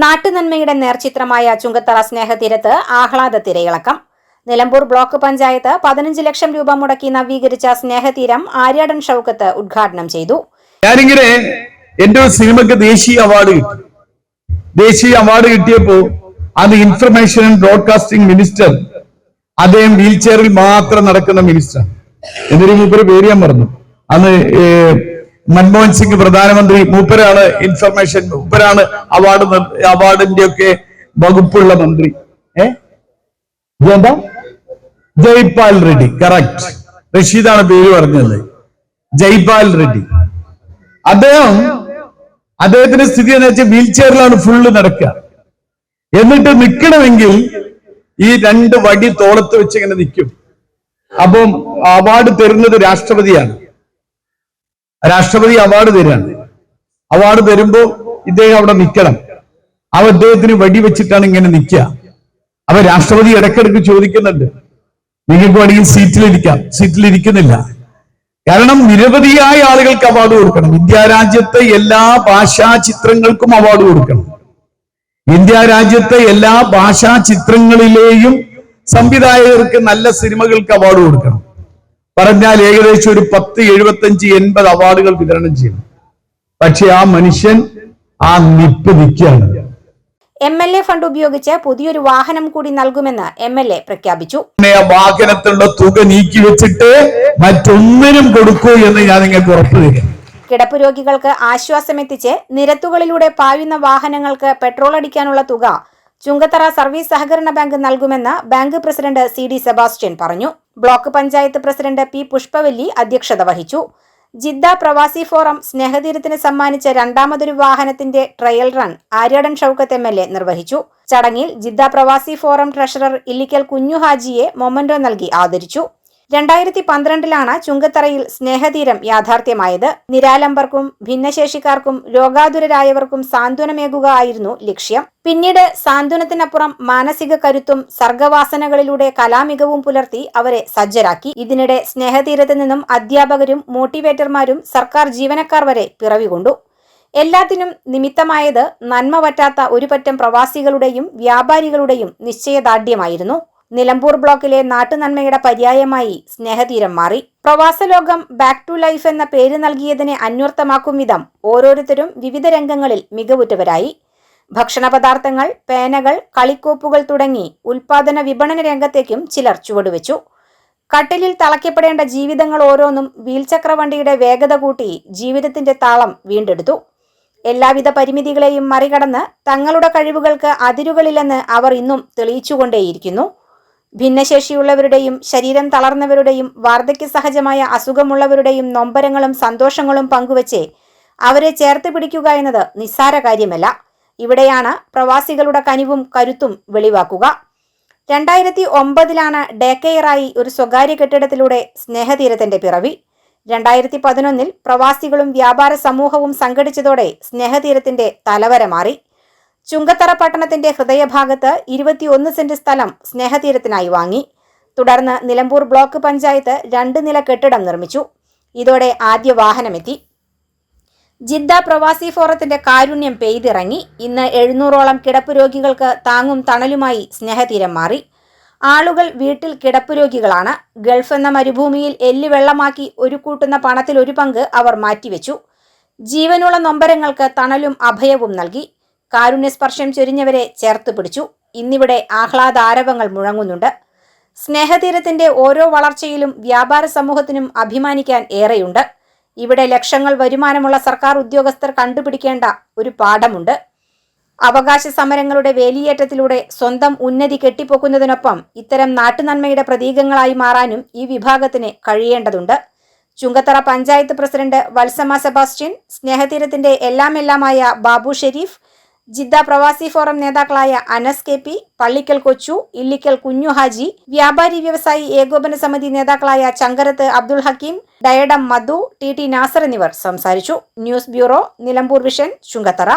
നാട്ടുനന്മയുടെ നേർചിത്രമായ ചുങ്കത്തറ സ്നേഹതീരത്ത് ആഹ്ലാദ തിരയിളക്കം. നിലമ്പൂർ ബ്ലോക്ക് പഞ്ചായത്ത് പതിനഞ്ച് ലക്ഷം രൂപ മുടക്കി നവീകരിച്ച സ്നേഹതീരം ആര്യാടൻ ഷൗക്കത്ത് ഉദ്ഘാടനം ചെയ്തു. ഞാനിങ്ങനെ എന്റെ ഒരു സിനിമക്ക് ദേശീയ അവാർഡ് ദേശീയ അവാർഡ് കിട്ടിയപ്പോ അത് ഇൻഫർമേഷൻ ആൻഡ് ബ്രോഡ്കാസ്റ്റിംഗ് മിനിസ്റ്റർ അദ്ദേഹം വീൽ ചെയറിൽ മാത്രം നടക്കുന്ന മിനിസ്റ്റർ എന്നൊരു മൂപ്പര് പേര് ഞാൻ പറഞ്ഞു അന്ന് മൻമോഹൻ സിംഗ് പ്രധാനമന്ത്രി മൂപ്പരാണ് ഇൻഫർമേഷൻ മൂപ്പരാണ് അവാർഡ് അവാർഡിന്റെ ഒക്കെ വകുപ്പുള്ള മന്ത്രി. ഏ? ഇതെന്താ? ജയ്പാൽ റെഡ്ഡി കറക്റ്റ് റഷീദാണ് പേര് പറഞ്ഞത്. ജയ്പാൽ റെഡ്ഡി. അദ്ദേഹം അദ്ദേഹത്തിന്റെ സ്ഥിതി എന്ന് വെച്ചാൽ വീൽ ചെയറിലാണ് ഫുള്ള് നടക്കുക. എന്നിട്ട് നിൽക്കണമെങ്കിൽ ഈ രണ്ട് വടി തോളത്ത് വെച്ച് ഇങ്ങനെ നിൽക്കും. അപ്പം അവാർഡ് തരുന്നത് രാഷ്ട്രപതിയാണ്. രാഷ്ട്രപതി അവാർഡ് തരാണ്. അവാർഡ് തരുമ്പോ ഇദ്ദേഹം അവിടെ നിൽക്കണം അവ അദ്ദേഹത്തിന് വെടിവെച്ചിട്ടാണ് ഇങ്ങനെ നിൽക്കുക അപ്പൊ രാഷ്ട്രപതി ഇടയ്ക്കിടയ്ക്ക് ചോദിക്കുന്നുണ്ട് നിങ്ങൾക്ക് വേണമെങ്കിൽ സീറ്റിലിരിക്കാം സീറ്റിലിരിക്കുന്നില്ല കാരണം നിരവധിയായ ആളുകൾക്ക് അവാർഡ് കൊടുക്കണം. ഇന്ത്യ രാജ്യത്തെ എല്ലാ ഭാഷാ ചിത്രങ്ങൾക്കും അവാർഡ് കൊടുക്കണം. ഇന്ത്യ രാജ്യത്തെ എല്ലാ ഭാഷാ ചിത്രങ്ങളിലെയും സംവിധായകർക്ക് നല്ല സിനിമകൾക്ക് അവാർഡ് കൊടുക്കണം. പറഞ്ഞാൽ ഏകദേശം ഒരു പത്ത് എഴുപത്തഞ്ച് എൺപത് അവാർഡുകൾ വിതരണം ചെയ്യണം പക്ഷെ ആ മനുഷ്യൻ ആ നിപ്പ് നിൽക്കുകയാണ്. എം എൽ എ ഫണ്ട് ഉപയോഗിച്ച് പുതിയൊരു വാഹനം കൂടി നൽകുമെന്ന് എം എൽ എ പ്രഖ്യാപിച്ചു. വാഹനത്തിലുള്ള തുക നീക്കി വെച്ചിട്ട് മറ്റൊന്നിനും കൊടുക്കൂ എന്ന് ഞാൻ നിങ്ങൾക്ക് ഉറപ്പു തരാം. കിടപ്പ് രോഗികൾക്ക് ആശ്വാസമെത്തിച്ച് നിരത്തുകളിലൂടെ പായുന്ന വാഹനങ്ങൾക്ക് പെട്രോൾ അടിക്കാനുള്ള തുക ചുങ്കത്തറ സർവീസ് സഹകരണ ബാങ്ക് നൽകുമെന്ന് bank president C D Sebastian പറഞ്ഞു. Block panchayat president P Pushpavalli അധ്യക്ഷത വഹിച്ചു. ജിദ്ദ പ്രവാസി ഫോറം സ്നേഹതീരത്തിന് സമ്മാനിച്ച രണ്ടാമതൊരു വാഹനത്തിന്റെ trial run Aryadan Shoukath M L A നിർവഹിച്ചു. ചടങ്ങിൽ ജിദ്ദ പ്രവാസി ഫോറം ട്രഷറർ ഇല്ലിക്കൽ കുഞ്ഞു ഹാജിയെ മൊമന്റോ നൽകി ആദരിച്ചു. രണ്ടായിരത്തി പന്ത്രണ്ടിലാണ് ചുങ്കത്തറയിൽ സ്നേഹതീരം യാഥാർത്ഥ്യമായത്. നിരാലംബർക്കും ഭിന്നശേഷിക്കാർക്കും രോഗാതുരരായവർക്കും സാന്ത്വനമേകുക ആയിരുന്നു ലക്ഷ്യം. പിന്നീട് സാന്ത്വനത്തിനപ്പുറം മാനസിക കരുത്തും സർഗവാസനകളിലൂടെ കലാമികവും പുലർത്തി അവരെ സജ്ജരാക്കി. ഇതിനിടെ സ്നേഹതീരത്ത് നിന്നും അധ്യാപകരും മോട്ടിവേറ്റർമാരും സർക്കാർ ജീവനക്കാർ വരെ പിറവികൊണ്ടു. എല്ലാത്തിനും നിമിത്തമായത് നന്മ പറ്റാത്ത ഒരുപറ്റം പ്രവാസികളുടെയും വ്യാപാരികളുടെയും നിശ്ചയദാർഢ്യമായിരുന്നു. നിലമ്പൂർ ബ്ലോക്കിലെ നാട്ടുനന്മയുടെ പര്യായമായി സ്നേഹതീരം മാറി. പ്രവാസലോകം ബാക്ക് ടു ലൈഫ് എന്ന പേര് നൽകിയതിനെ അന്വർത്ഥമാക്കും വിധം ഓരോരുത്തരും വിവിധ രംഗങ്ങളിൽ മികവുറ്റവരായി. ഭക്ഷണ പദാർത്ഥങ്ങൾ പേനകൾ കളിക്കോപ്പുകൾ തുടങ്ങി ഉൽപാദന വിപണന രംഗത്തേക്കും ചിലർ ചുവടുവെച്ചു. കട്ടിലിൽ തളയ്ക്കപ്പെടേണ്ട ജീവിതങ്ങൾ ഓരോന്നും വീൽചക്രവണ്ടിയുടെ വേഗത കൂട്ടി ജീവിതത്തിന്റെ താളം വീണ്ടെടുത്തു. എല്ലാവിധ പരിമിതികളെയും മറികടന്ന് തങ്ങളുടെ കഴിവുകൾക്ക് അതിരുകളില്ലെന്ന് അവർ ഇന്നും തെളിയിച്ചുകൊണ്ടേയിരിക്കുന്നു. ഭിന്നശേഷിയുള്ളവരുടെയും ശരീരം തളർന്നവരുടെയും വാർദ്ധക്യ സഹജമായ അസുഖമുള്ളവരുടെയും നൊമ്പരങ്ങളും സന്തോഷങ്ങളും പങ്കുവച്ച് അവരെ ചേർത്ത് പിടിക്കുക എന്നത് നിസ്സാര കാര്യമല്ല. ഇവിടെയാണ് പ്രവാസികളുടെ കനിവും കരുത്തും വെളിവാക്കുക. രണ്ടായിരത്തി ഒമ്പതിലാണ് ഡേക്കെയറായി ഒരു സ്വകാര്യ കെട്ടിടത്തിലൂടെ സ്നേഹതീരത്തിന്റെ പിറവി. രണ്ടായിരത്തി പതിനൊന്നിൽ പ്രവാസികളും വ്യാപാര സമൂഹവും സംഘടിച്ചതോടെ സ്നേഹതീരത്തിന്റെ തലവര മാറി. ചുങ്കത്തറ പട്ടണത്തിന്റെ ഹൃദയഭാഗത്ത് ഇരുപത്തിയൊന്ന് സെന്റ് സ്ഥലം സ്നേഹതീരത്തിനായി വാങ്ങി. തുടർന്ന് നിലമ്പൂർ ബ്ലോക്ക് പഞ്ചായത്ത് രണ്ട് നില കെട്ടിടം നിർമ്മിച്ചു. ഇതോടെ ആദ്യ വാഹനമെത്തി. ജിദ്ദ പ്രവാസി ഫോറത്തിന്റെ കാരുണ്യം പെയ്തിറങ്ങി. ഇന്ന് എഴുന്നൂറോളം കിടപ്പ് രോഗികൾക്ക് താങ്ങും തണലുമായി സ്നേഹതീരം മാറി. ആളുകൾ വീട്ടിൽ കിടപ്പ് രോഗികളാണ്. ഗൾഫ് എന്ന മരുഭൂമിയിൽ എല്ല് വെള്ളമാക്കി ഒരു കൂട്ടുന്ന പണത്തിൽ ഒരു പങ്ക് അവർ മാറ്റിവെച്ചു. ജീവനുള്ള നൊമ്പരങ്ങൾക്ക് തണലും അഭയവും നൽകി. കാരുണ്യസ്പർശം ചൊരിഞ്ഞവരെ ചേർത്ത് പിടിച്ചു. ഇന്നിവിടെ ആഹ്ലാദാരവങ്ങൾ മുഴങ്ങുന്നുണ്ട്. സ്നേഹതീരത്തിന്റെ ഓരോ വളർച്ചയിലും വ്യാപാര സമൂഹത്തിനും അഭിമാനിക്കാൻ ഏറെയുണ്ട്. ഇവിടെ ലക്ഷങ്ങൾ വരുമാനമുള്ള സർക്കാർ ഉദ്യോഗസ്ഥർ കണ്ടുപിടിക്കേണ്ട ഒരു പാഠമുണ്ട്. അവകാശ സമരങ്ങളുടെ വേലിയേറ്റത്തിലൂടെ സ്വന്തം ഉന്നതി കെട്ടിപ്പൊക്കുന്നതിനൊപ്പം ഇത്തരം നാട്ടുനന്മയുടെ പ്രതീകങ്ങളായി മാറാനും ഈ വിഭാഗത്തിന് കഴിയേണ്ടതുണ്ട്. ചുങ്കത്തറ പഞ്ചായത്ത് പ്രസിഡന്റ് വത്സമ സെബാസ്റ്റ്യൻ സ്നേഹതീരത്തിന്റെ എല്ലാമെല്ലാമായ ബാബു ഷെരീഫ് ജിദ്ദ പ്രവാസി ഫോറം നേതാക്കളായ അനസ് കെ പി പള്ളിക്കൽ കൊച്ചു ഇല്ലിക്കൽ കുഞ്ഞു ഹാജി വ്യാപാരി വ്യവസായി ഏകോപന സമിതി നേതാക്കളായ Changarath Abdul Hakeem diadem Madhu T T Nasar എന്നിവർ സംസാരിച്ചു. News bureau Nilambur vision Chungathara